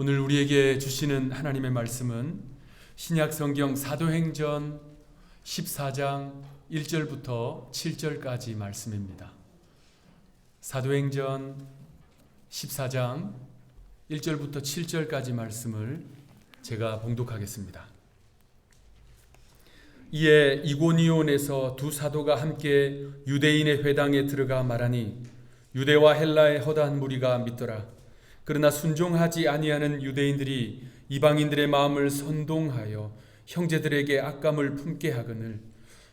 오늘 우리에게 주시는 하나님의 말씀은 신약 성경 사도행전 14장 1절부터 7절까지 말씀입니다. 사도행전 14장 1절부터 7절까지 말씀을 제가 봉독하겠습니다. 이에 이고니온에서 두 사도가 함께 유대인의 회당에 들어가 말하니 유대와 헬라의 허다한 무리가 믿더라. 그러나 순종하지 아니하는 유대인들이 이방인들의 마음을 선동하여 형제들에게 악감을 품게 하거늘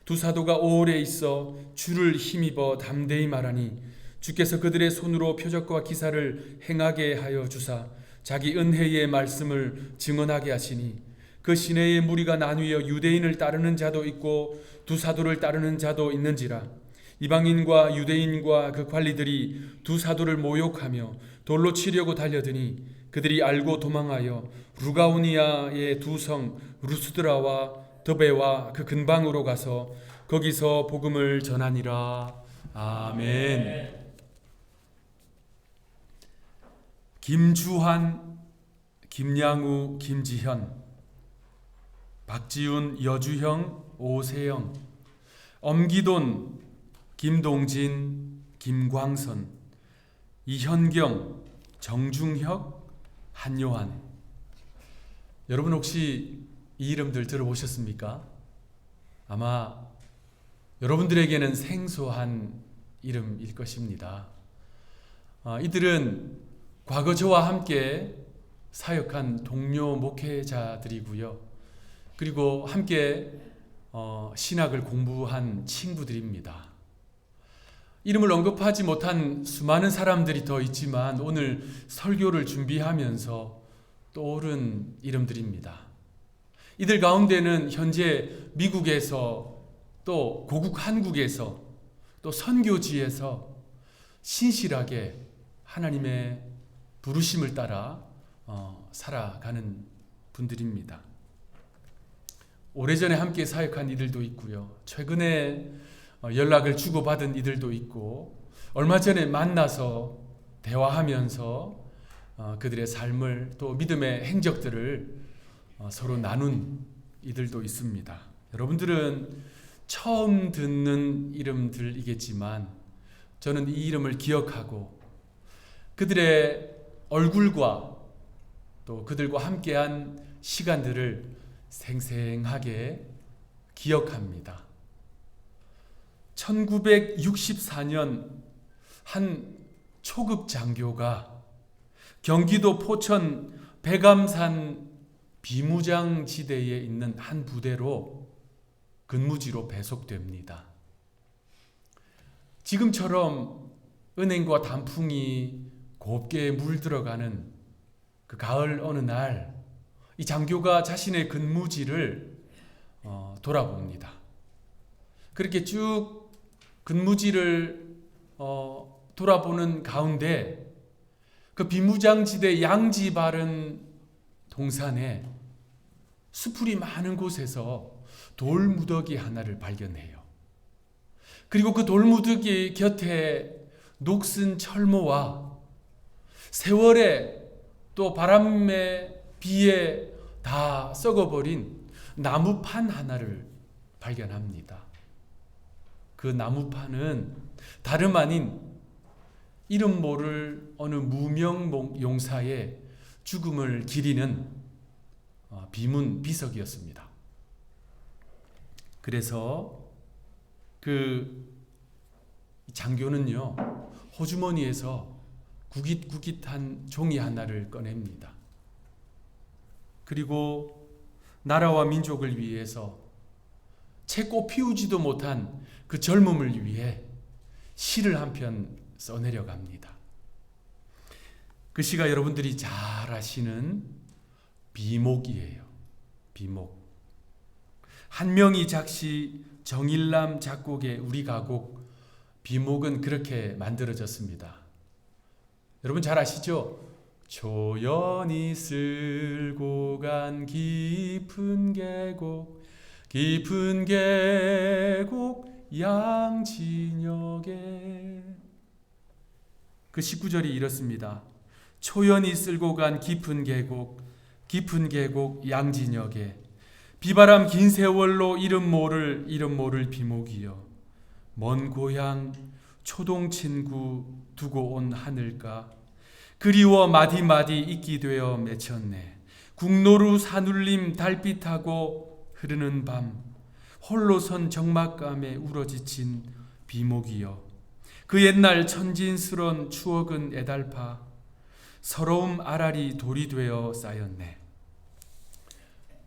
두 사도가 오래 있어 주를 힘입어 담대히 말하니 주께서 그들의 손으로 표적과 기사를 행하게 하여 주사 자기 은혜의 말씀을 증언하게 하시니 그 시내의 무리가 나뉘어 유대인을 따르는 자도 있고 두 사도를 따르는 자도 있는지라 이방인과 유대인과 그 관리들이 두 사도를 모욕하며 돌로 치려고 달려드니 그들이 알고 도망하여 루가우니아의 두 성 루스드라와 더베와 그 근방으로 가서 거기서 복음을 전하니라 아멘. 김주환, 김양우, 김지현, 박지훈, 여주형, 오세영, 엄기돈, 김동진, 김광선, 이현경, 정중혁, 한요한. 여러분 혹시 이 이름들 들어보셨습니까? 아마 여러분들에게는 생소한 이름일 것입니다. 아, 이들은 과거 저와 함께 사역한 동료 목회자들이고요. 그리고 함께 어, 신학을 공부한 친구들입니다. 이름을 언급하지 못한 수많은 사람들이 더 있지만 오늘 설교를 준비하면서 떠오른 이름들입니다. 이들 가운데는 현재 미국에서 또 고국 한국에서 또 선교지에서 신실하게 하나님의 부르심을 따라 어, 살아가는 분들입니다. 오래전에 함께 사역한 이들도 있고요. 최근에 어, 연락을 주고받은 이들도 있고 얼마 전에 만나서 대화하면서 어, 그들의 삶을 또 믿음의 행적들을 어, 서로 나눈 이들도 있습니다. 여러분들은 처음 듣는 이름들이겠지만 저는 이 이름을 기억하고 그들의 얼굴과 또 그들과 함께한 시간들을 생생하게 기억합니다. 1964년 한 초급 장교가 경기도 포천 백암산 비무장 지대에 있는 한 부대로 근무지로 배속됩니다. 지금처럼 은행과 단풍이 곱게 물들어가는 그 가을 어느 날, 이 장교가 자신의 근무지를 어, 돌아봅니다. 그렇게 쭉 근무지를 어, 돌아보는 가운데 그 비무장지대 양지 바른 동산에 수풀이 많은 곳에서 돌무더기 하나를 발견해요. 그리고 그 돌무더기 곁에 녹슨 철모와 세월에 또 바람에 비에 다 썩어버린 나무판 하나를 발견합니다. 그 나무판은 다름 아닌 이름 모를 어느 무명 용사의 죽음을 기리는 어, 비문 비석이었습니다. 그래서 그 장교는요 호주머니에서 구깃구깃한 종이 하나를 꺼냅니다. 그리고 나라와 민족을 위해서 채꽃 피우지도 못한 그 젊음을 위해 시를 한 편 써내려 갑니다. 그 시가 여러분들이 잘 아시는 비목이에요. 비목. 한명희 작시 정일남 작곡의 우리 가곡 비목은 그렇게 만들어졌습니다. 여러분 잘 아시죠? 조연이 쓸고 간 깊은 계곡 깊은 계곡 양진역에. 그 19절이 이렇습니다. 초연이 쓸고 간 깊은 계곡 깊은 계곡 양진역에. 비바람 긴 세월로 이름 모를 이름 모를 비목이여. 먼 고향 초동 친구 두고 온 하늘가. 그리워 마디마디 잊기 되어 맺혔네. 국노루 산울림 달빛하고 흐르는 밤 홀로 선 적막감에 우러지친 비목이여. 그 옛날 천진스런 추억은 애달파. 서러움 아라리 돌이 되어 쌓였네.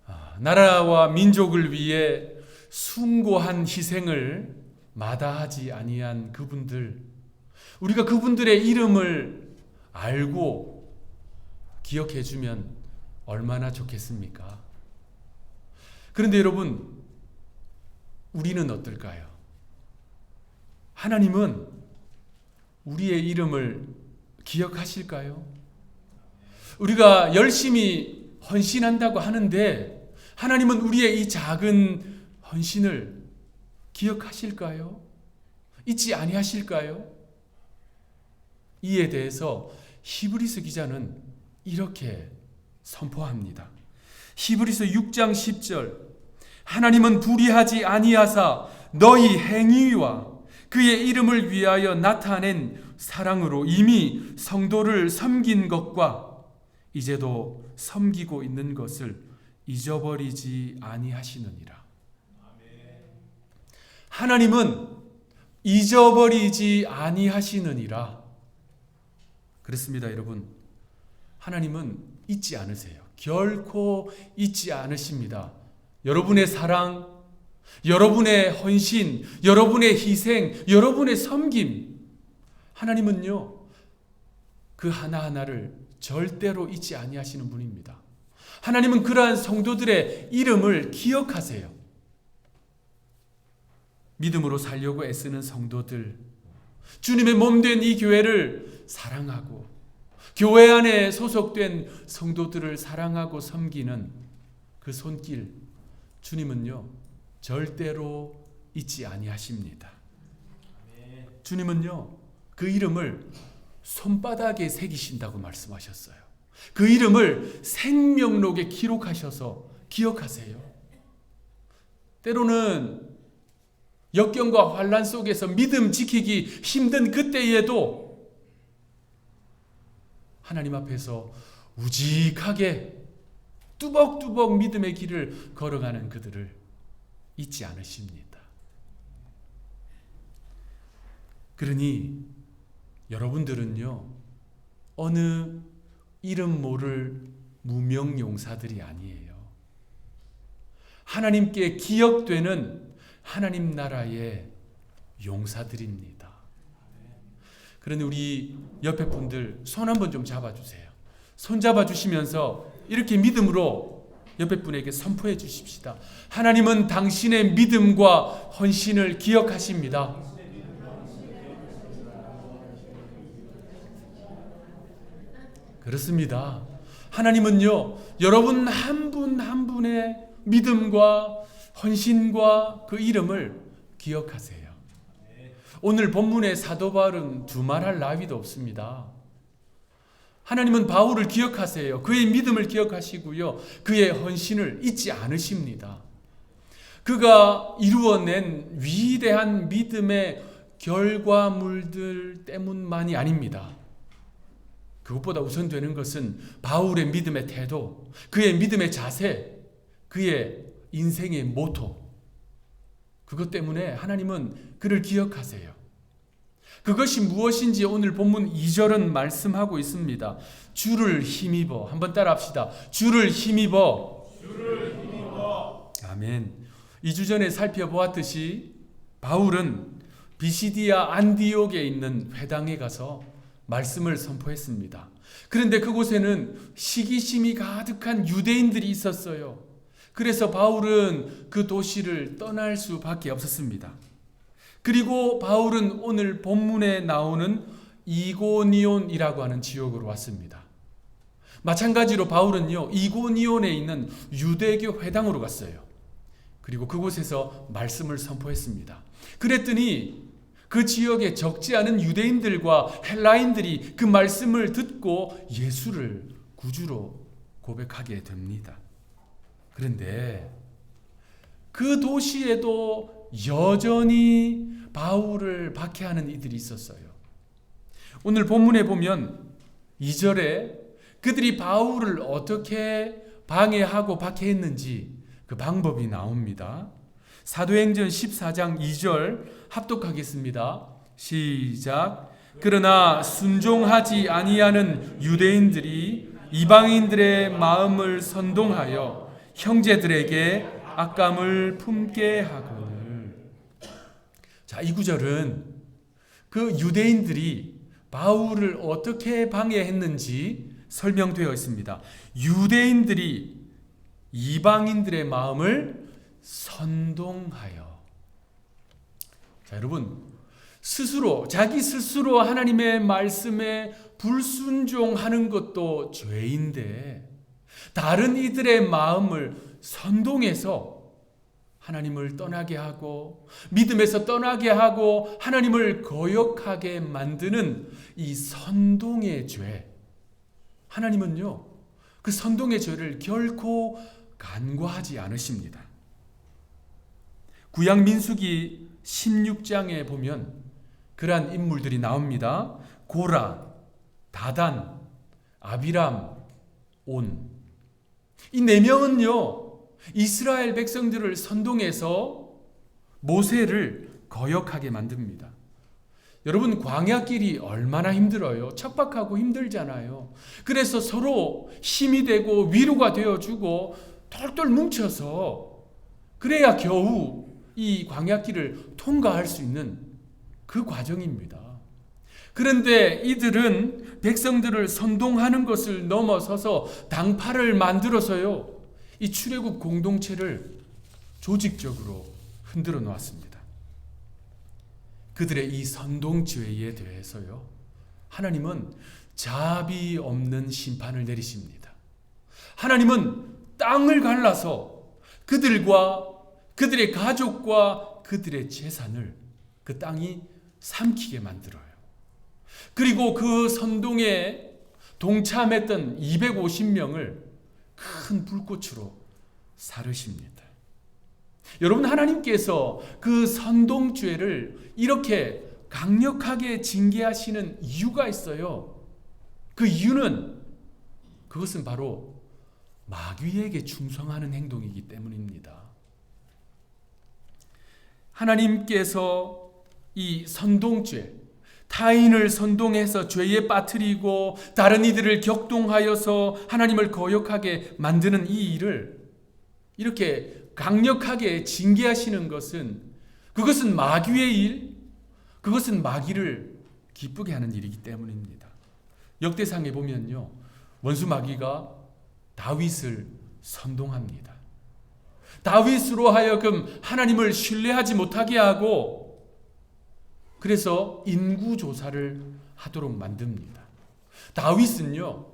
아, 나라와 민족을 위해 숭고한 희생을 마다하지 아니한 그분들. 우리가 그분들의 이름을 알고 기억해 주면 얼마나 좋겠습니까? 그런데 여러분 우리는 어떨까요? 하나님은 우리의 이름을 기억하실까요? 우리가 열심히 헌신한다고 하는데 하나님은 우리의 이 작은 헌신을 기억하실까요? 잊지 아니하실까요? 이에 대해서 히브리서 기자는 이렇게 선포합니다. 히브리서 6장 10절 하나님은 불의하지 아니하사 너희 행위와 그의 이름을 위하여 나타낸 사랑으로 이미 성도를 섬긴 것과 이제도 섬기고 있는 것을 잊어버리지 아니하시느니라. 하나님은 잊어버리지 아니하시느니라. 그렇습니다, 여러분. 하나님은 잊지 않으세요. 결코 잊지 않으십니다. 여러분의 사랑, 여러분의 헌신, 여러분의 희생, 여러분의 섬김. 하나님은요, 그 하나하나를 절대로 잊지 아니하시는 분입니다. 하나님은 그러한 성도들의 이름을 기억하세요. 믿음으로 살려고 애쓰는 성도들, 주님의 몸 된 이 교회를 사랑하고, 교회 안에 소속된 성도들을 사랑하고 섬기는 그 손길, 주님은요, 절대로 잊지 아니하십니다. 주님은요, 그 이름을 손바닥에 새기신다고 말씀하셨어요. 그 이름을 생명록에 기록하셔서 기억하세요. 때로는 역경과 환란 속에서 믿음 지키기 힘든 그때에도 하나님 앞에서 우직하게 뚜벅뚜벅 믿음의 길을 걸어가는 그들을 잊지 않으십니다. 그러니 여러분들은요, 어느 이름 모를 무명 용사들이 아니에요. 하나님께 기억되는 하나님 나라의 용사들입니다. 그러니 우리 옆에 분들 손 한번 좀 잡아주세요. 손 잡아주시면서 이렇게 믿음으로 옆에 분에게 선포해 주십시다. 하나님은 당신의 믿음과 헌신을 기억하십니다. 그렇습니다. 하나님은요, 여러분 한 분한 분의 믿음과 헌신과 그 이름을 기억하세요. 오늘 본문의 사도 바울은 두말할 나위도 없습니다. 하나님은 바울을 기억하세요. 그의 믿음을 기억하시고요. 그의 헌신을 잊지 않으십니다. 그가 이루어낸 위대한 믿음의 결과물들 때문만이 아닙니다. 그것보다 우선되는 것은 바울의 믿음의 태도, 그의 믿음의 자세, 그의 인생의 모토. 그것 때문에 하나님은 그를 기억하세요. 그것이 무엇인지 오늘 본문 2절은 말씀하고 있습니다. 주를 힘입어. 한번 따라 합시다. 주를 힘입어. 주를 힘입어. 아멘. 2주 전에 살펴보았듯이 바울은 비시디아 안디옥에 있는 회당에 가서 말씀을 선포했습니다. 그런데 그곳에는 시기심이 가득한 유대인들이 있었어요. 그래서 바울은 그 도시를 떠날 수밖에 없었습니다. 그리고 바울은 오늘 본문에 나오는 이고니온이라고 하는 지역으로 왔습니다. 마찬가지로 바울은요, 이고니온에 있는 유대교 회당으로 갔어요. 그리고 그곳에서 말씀을 선포했습니다. 그랬더니 그 지역에 적지 않은 유대인들과 헬라인들이 그 말씀을 듣고 예수를 구주로 고백하게 됩니다. 그런데 그 도시에도 여전히 바울을 박해하는 이들이 있었어요. 오늘 본문에 보면 2절에 그들이 바울을 어떻게 방해하고 박해했는지 그 방법이 나옵니다. 사도행전 14장 2절 합독하겠습니다. 시작. 그러나 순종하지 아니하는 유대인들이 이방인들의 마음을 선동하여 형제들에게 악감을 품게 하거늘. 자, 이 구절은 그 유대인들이 바울을 어떻게 방해했는지 설명되어 있습니다. 유대인들이 이방인들의 마음을 선동하여. 자, 여러분. 스스로, 자기 스스로 하나님의 말씀에 불순종하는 것도 죄인데, 다른 이들의 마음을 선동해서 하나님을 떠나게 하고, 믿음에서 떠나게 하고, 하나님을 거역하게 만드는 이 선동의 죄. 하나님은요, 그 선동의 죄를 결코 간과하지 않으십니다. 구약 민수기 16장에 보면 그러한 인물들이 나옵니다. 고라, 다단, 아비람, 온. 이 네 명은요, 이스라엘 백성들을 선동해서 모세를 거역하게 만듭니다. 여러분, 광야길이 얼마나 힘들어요? 척박하고 힘들잖아요. 그래서 서로 힘이 되고 위로가 되어주고 똘똘 뭉쳐서 그래야 겨우 이 광야길을 통과할 수 있는 그 과정입니다. 그런데 이들은 백성들을 선동하는 것을 넘어서서 당파를 만들어서요. 이 출애굽 공동체를 조직적으로 흔들어 놓았습니다. 그들의 이 선동죄에 대해서요. 하나님은 자비 없는 심판을 내리십니다. 하나님은 땅을 갈라서 그들과 그들의 가족과 그들의 재산을 그 땅이 삼키게 만들어요. 그리고 그 선동에 동참했던 250명을 큰 불꽃으로 사르십니다. 여러분 하나님께서 그 선동죄를 이렇게 강력하게 징계하시는 이유가 있어요. 그 이유는 그것은 바로 마귀에게 충성하는 행동이기 때문입니다. 하나님께서 이 선동죄, 타인을 선동해서 죄에 빠뜨리고 다른 이들을 격동하여서 하나님을 거역하게 만드는 이 일을 이렇게 강력하게 징계하시는 것은 그것은 마귀의 일, 그것은 마귀를 기쁘게 하는 일이기 때문입니다. 역대상에 보면요. 원수 마귀가 다윗을 선동합니다. 다윗으로 하여금 하나님을 신뢰하지 못하게 하고 그래서 인구 조사를 하도록 만듭니다. 다윗은요.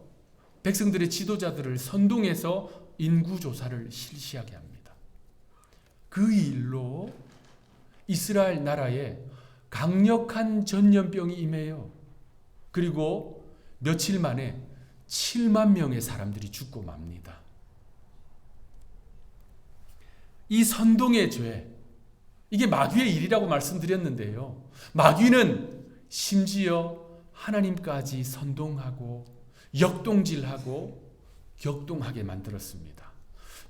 백성들의 지도자들을 선동해서 인구 조사를 실시하게 합니다. 그 일로 이스라엘 나라에 강력한 전염병이 임해요. 그리고 며칠 만에 7만 명의 사람들이 죽고 맙니다. 이 선동의 죄, 이게 마귀의 일이라고 말씀드렸는데요. 마귀는 심지어 하나님까지 선동하고 역동질하고 격동하게 만들었습니다.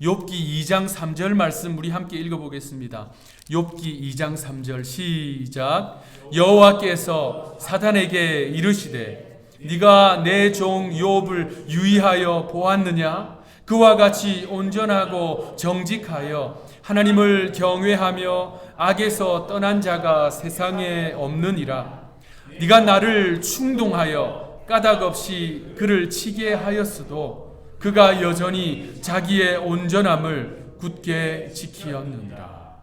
욥기 2장 3절 말씀 우리 함께 읽어 보겠습니다. 욥기 2장 3절 시작 여호와께서 사단에게 이르시되 네가 내 종 욥을 유의하여 보았느냐 그와 같이 온전하고 정직하여 하나님을 경외하며 악에서 떠난 자가 세상에 없느니라 네가 나를 충동하여 까닭 없이 그를 치게 하였어도 그가 여전히 자기의 온전함을 굳게 지키었느니라.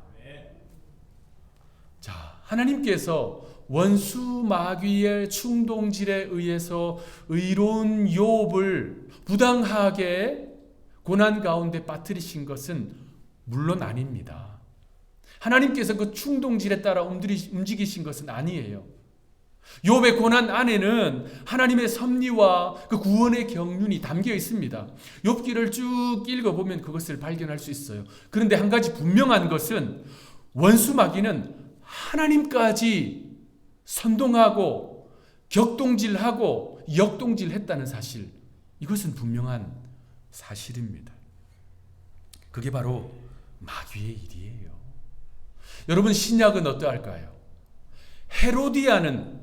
자, 하나님께서 원수 마귀의 충동질에 의해서 의로운 욥을 부당하게 고난 가운데 빠뜨리신 것은 물론 아닙니다. 하나님께서 그 충동질에 따라 움직이신 것은 아니에요. 욥의 고난 안에는 하나님의 섭리와 그 구원의 경륜이 담겨 있습니다. 욥기를 쭉 읽어 보면 그것을 발견할 수 있어요. 그런데 한 가지 분명한 것은 원수 마귀는 하나님까지 선동하고 격동질하고 역동질했다는 사실. 이것은 분명한 사실입니다. 그게 바로 마귀의 일이에요. 여러분 신약은 어떠할까요? 헤로디아는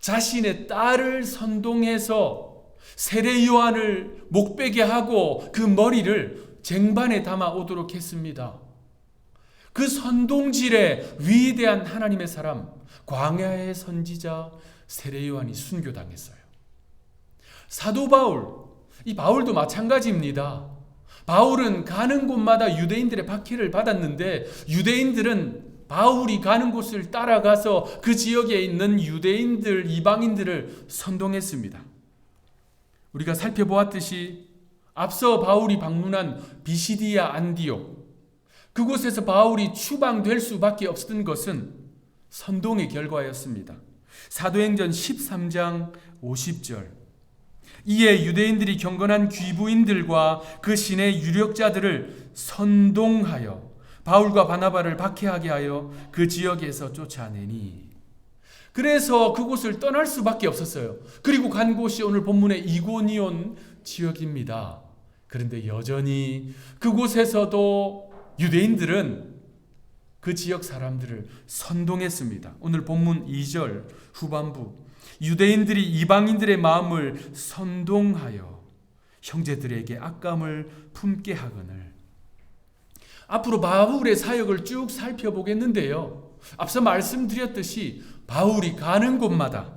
자신의 딸을 선동해서 세례 요한을 목베게 하고 그 머리를 쟁반에 담아 오도록 했습니다. 그 선동질에 위대한 하나님의 사람 광야의 선지자 세례 요한이 순교당했어요. 사도 바울 이 바울도 마찬가지입니다. 바울은 가는 곳마다 유대인들의 박해를 받았는데 유대인들은 바울이 가는 곳을 따라가서 그 지역에 있는 유대인들, 이방인들을 선동했습니다. 우리가 살펴보았듯이 앞서 바울이 방문한 비시디아 안디옥 그곳에서 바울이 추방될 수밖에 없었던 것은 선동의 결과였습니다. 사도행전 13장 50절 이에 유대인들이 경건한 귀부인들과 그 신의 유력자들을 선동하여 바울과 바나바를 박해하게 하여 그 지역에서 쫓아내니 그래서 그곳을 떠날 수밖에 없었어요. 그리고 간 곳이 오늘 본문의 이고니온 지역입니다. 그런데 여전히 그곳에서도 유대인들은 그 지역 사람들을 선동했습니다. 오늘 본문 2절 후반부 유대인들이 이방인들의 마음을 선동하여 형제들에게 악감을 품게 하거늘 앞으로 바울의 사역을 쭉 살펴보겠는데요. 앞서 말씀드렸듯이 바울이 가는 곳마다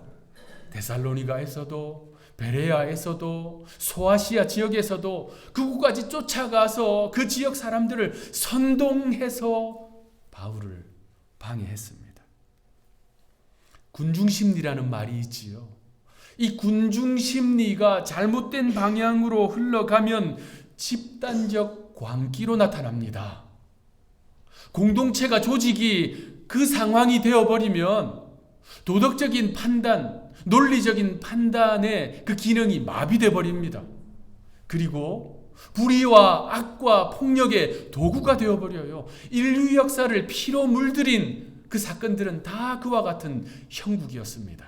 데살로니가에서도 베레아에서도 소아시아 지역에서도 그곳까지 쫓아가서 그 지역 사람들을 선동해서 바울을 방해했습니다. 군중심리라는 말이 있지요. 이 군중심리가 잘못된 방향으로 흘러가면 집단적 광기로 나타납니다. 공동체가 조직이 그 상황이 되어버리면 도덕적인 판단, 논리적인 판단의 그 기능이 마비돼 버립니다. 그리고 불의와 악과 폭력의 도구가 되어 버려요. 인류 역사를 피로 물들인 그 사건들은 다 그와 같은 형국이었습니다.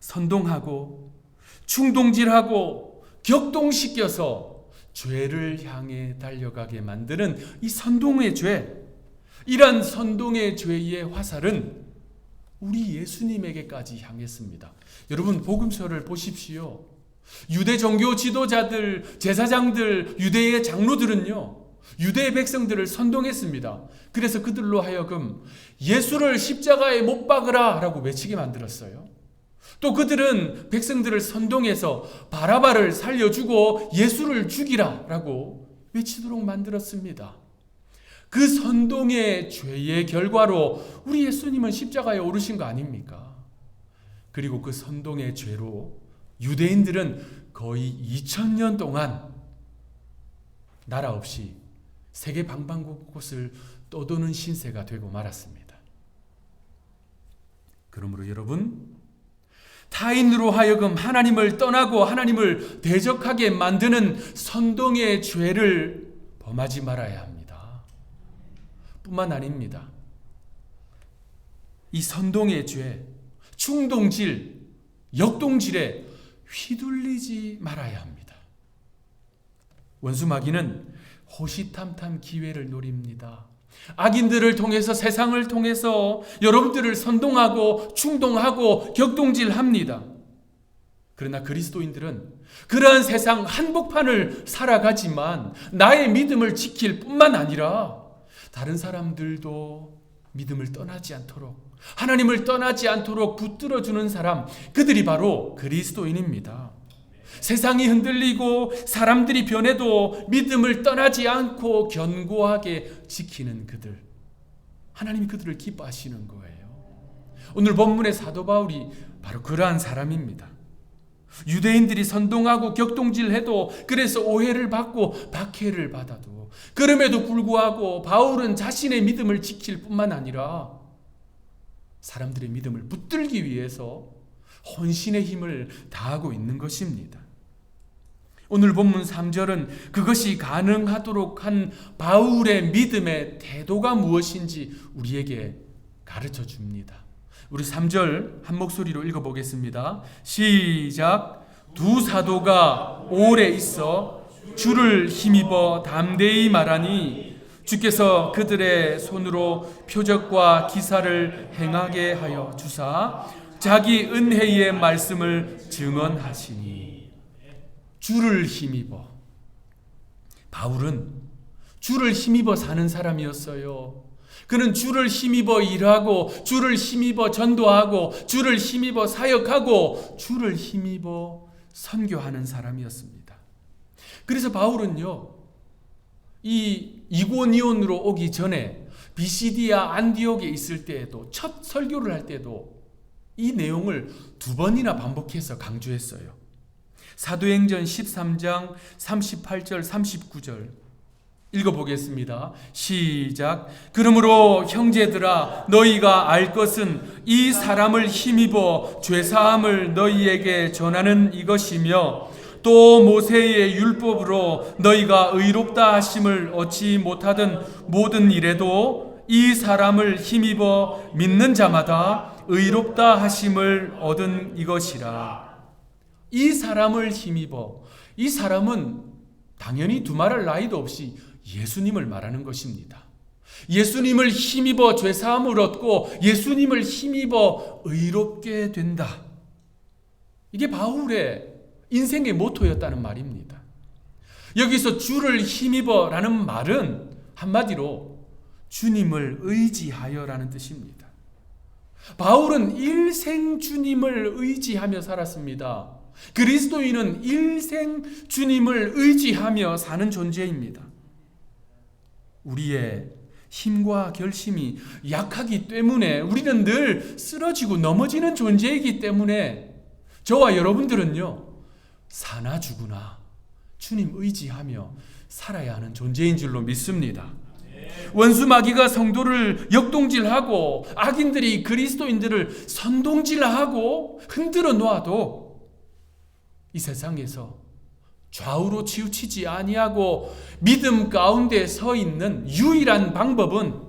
선동하고 충동질하고 격동시켜서 죄를 향해 달려가게 만드는 이 선동의 죄. 이러한 선동의 죄의 화살은 우리 예수님에게까지 향했습니다. 여러분 복음서를 보십시오. 유대 종교 지도자들, 제사장들, 유대의 장로들은요. 유대 백성들을 선동했습니다. 그래서 그들로 하여금 예수를 십자가에 못 박으라 라고 외치게 만들었어요. 또 그들은 백성들을 선동해서 바라바를 살려주고 예수를 죽이라 라고 외치도록 만들었습니다. 그 선동의 죄의 결과로 우리 예수님은 십자가에 오르신 거 아닙니까? 그리고 그 선동의 죄로 유대인들은 거의 2000년 동안 나라 없이 세계 방방곳곳을 떠도는 신세가 되고 말았습니다. 그러므로 여러분 타인으로 하여금 하나님을 떠나고 하나님을 대적하게 만드는 선동의 죄를 범하지 말아야 합니다. 뿐만 아닙니다. 이 선동의 죄, 충동질, 역동질에 휘둘리지 말아야 합니다. 원수마귀는 호시탐탐 기회를 노립니다. 악인들을 통해서 세상을 통해서 여러분들을 선동하고 충동하고 격동질합니다. 그러나 그리스도인들은 그러한 세상 한복판을 살아가지만 나의 믿음을 지킬 뿐만 아니라 다른 사람들도 믿음을 떠나지 않도록 하나님을 떠나지 않도록 붙들어 주는 사람 그들이 바로 그리스도인입니다. 세상이 흔들리고 사람들이 변해도 믿음을 떠나지 않고 견고하게 지키는 그들. 하나님이 그들을 기뻐하시는 거예요. 오늘 본문의 사도 바울이 바로 그러한 사람입니다. 유대인들이 선동하고 격동질해도 그래서 오해를 받고 박해를 받아도 그럼에도 불구하고 바울은 자신의 믿음을 지킬 뿐만 아니라 사람들의 믿음을 붙들기 위해서 혼신의 힘을 다하고 있는 것입니다. 오늘 본문 3절은 그것이 가능하도록 한 바울의 믿음의 태도가 무엇인지 우리에게 가르쳐 줍니다. 우리 3절 한 목소리로 읽어보겠습니다. 시작. 두 사도가 오래 있어 주를 힘입어 담대히 말하니 주께서 그들의 손으로 표적과 기사를 행하게 하여 주사 자기 은혜의 말씀을 증언하시니 주를 힘입어 바울은 주를 힘입어 사는 사람이었어요. 그는 주를 힘입어 일하고 주를 힘입어 전도하고 주를 힘입어 사역하고 주를 힘입어 선교하는 사람이었습니다. 그래서 바울은요. 이 이고니온으로 오기 전에 비시디아 안디옥에 있을 때에도 첫 설교를 할 때도 이 내용을 두 번이나 반복해서 강조했어요. 사도행전 13장 38절 39절 읽어보겠습니다. 시작. 그러므로 형제들아 너희가 알 것은 이 사람을 힘입어 죄사함을 너희에게 전하는 이것이며 또 모세의 율법으로 너희가 의롭다 하심을 얻지 못하던 모든 일에도 이 사람을 힘입어 믿는 자마다 의롭다 하심을 얻은 이것이라. 이 사람을 힘입어 이 사람은 당연히 두말할 나이도 없이 예수님을 말하는 것입니다. 예수님을 힘입어 죄사함을 얻고 예수님을 힘입어 의롭게 된다. 이게 바울의 인생의 모토였다는 말입니다. 여기서 주를 힘입어라는 말은 한마디로 주님을 의지하여라는 뜻입니다. 바울은 일생 주님을 의지하며 살았습니다. 그리스도인은 일생 주님을 의지하며 사는 존재입니다. 우리의 힘과 결심이 약하기 때문에 우리는 늘 쓰러지고 넘어지는 존재이기 때문에 저와 여러분들은요, 사나 죽으나 주님 의지하며 살아야 하는 존재인 줄로 믿습니다. 원수 마귀가 성도를 역동질하고 악인들이 그리스도인들을 선동질하고 흔들어 놓아도 이 세상에서 좌우로 치우치지 아니하고 믿음 가운데 서 있는 유일한 방법은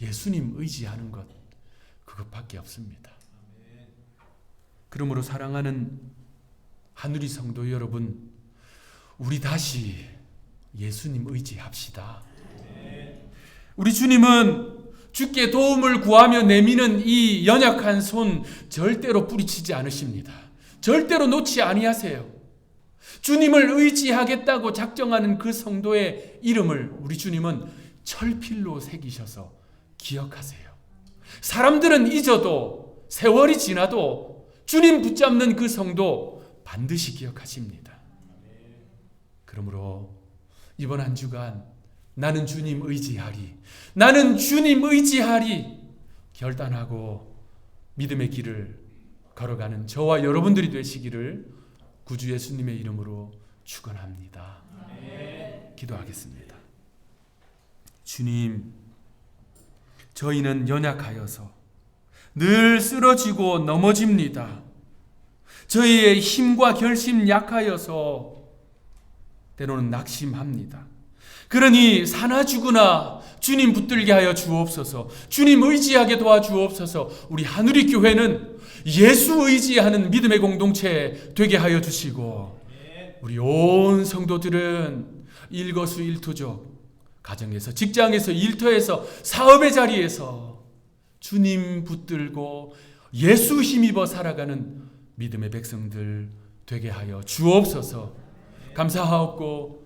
예수님 의지하는 것 그것밖에 없습니다. 그러므로 사랑하는 하누리 성도 여러분, 우리 다시 예수님 의지합시다. 우리 주님은 주께 도움을 구하며 내미는 이 연약한 손 절대로 뿌리치지 않으십니다. 절대로 놓지 아니하세요. 주님을 의지하겠다고 작정하는 그 성도의 이름을 우리 주님은 철필로 새기셔서 기억하세요. 사람들은 잊어도 세월이 지나도 주님 붙잡는 그 성도 반드시 기억하십니다. 그러므로 이번 한 주간 나는 주님 의지하리. 나는 주님 의지하리. 결단하고 믿음의 길을 걸어가는 저와 여러분들이 되시기를 구주 예수님의 이름으로 축원합니다. 기도하겠습니다. 주님, 저희는 연약하여서 늘 쓰러지고 넘어집니다. 저희의 힘과 결심 약하여서 때로는 낙심합니다. 그러니 사나 죽으나 주님 붙들게 하여 주옵소서. 주님 의지하게 도와주옵소서. 우리 하누리 교회는 예수 의지하는 믿음의 공동체 되게 하여 주시고 우리 온 성도들은 일거수일투족 가정에서 직장에서 일터에서 사업의 자리에서 주님 붙들고 예수 힘입어 살아가는 믿음의 백성들 되게 하여 주옵소서. 감사하옵고